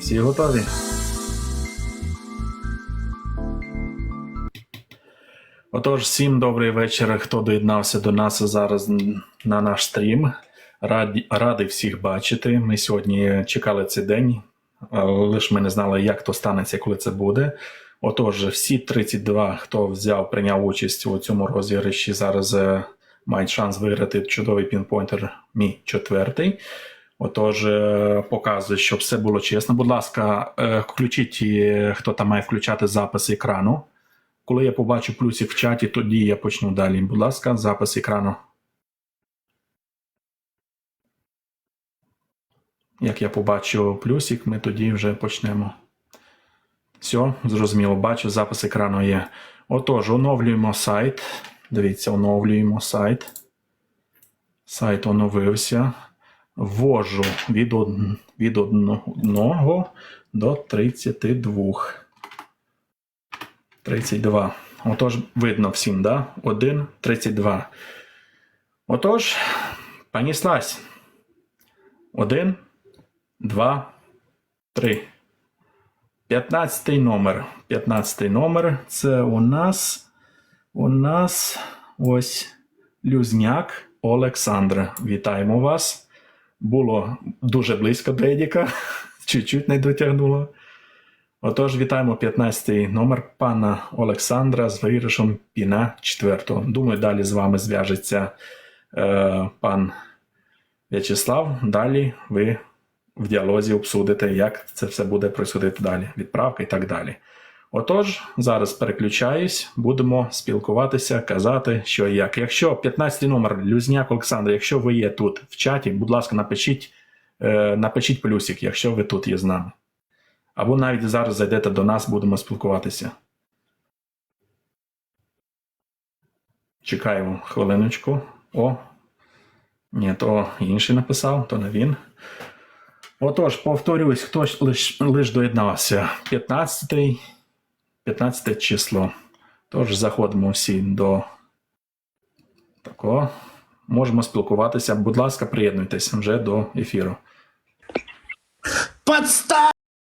Всі готові? Отож, всім добрий вечір, хто доєднався до нас зараз на наш стрім. Раді, радий всіх бачити. Ми сьогодні чекали цей день, ж ми не знали, як то станеться, коли це буде. Отож, всі 32, хто взяв, прийняв участь у цьому розіграші, зараз е, мають шанс виграти чудовий пінпойнтер мій четвертий. Отож, е, показую, щоб все було чесно. Будь ласка, е, включіть, е, хто там має включати запис екрану. Коли я побачу плюсик в чаті, тоді я почну далі. Будь ласка, запис екрану. Як я побачу плюсик, ми тоді вже почнемо. Все, зрозуміло, бачу, запис екрану є. Отож, оновлюємо сайт. Дивіться, оновлюємо сайт. Сайт оновився. Ввожу від, од... від 1 до 32. 32. Отож, видно всім, да? 1, 32. Отож, поніслась. 1, 2, 3. 15 номер. 15 номер. Це у нас. У нас ось Люзняк Олександр. Вітаємо вас. Було дуже близько до Едіка. Чуть-чуть не дотягнуло. Отож, вітаємо 15-й номер пана Олександра з виграшем Піна 4. Думаю, далі з вами зв'яжеться е, пан В'ячеслав. Далі ви в діалозі обсудите, як це все буде происходити далі, відправка і так далі. Отож, зараз переключаюсь, будемо спілкуватися, казати, що і як. Якщо 15 номер Люзняк Олександр, якщо ви є тут в чаті, будь ласка, напишіть, е, напишіть плюсик, якщо ви тут є з нами. Або навіть зараз зайдете до нас, будемо спілкуватися. Чекаємо хвилиночку. О. Ні, то інший написав, то не він. Отож, повторюсь, хто ж лиш, лиш доєднався. 15, 15 число. Тож заходимо всі до такого. Можемо спілкуватися. Будь ласка, приєднуйтесь вже до ефіру. Подстав!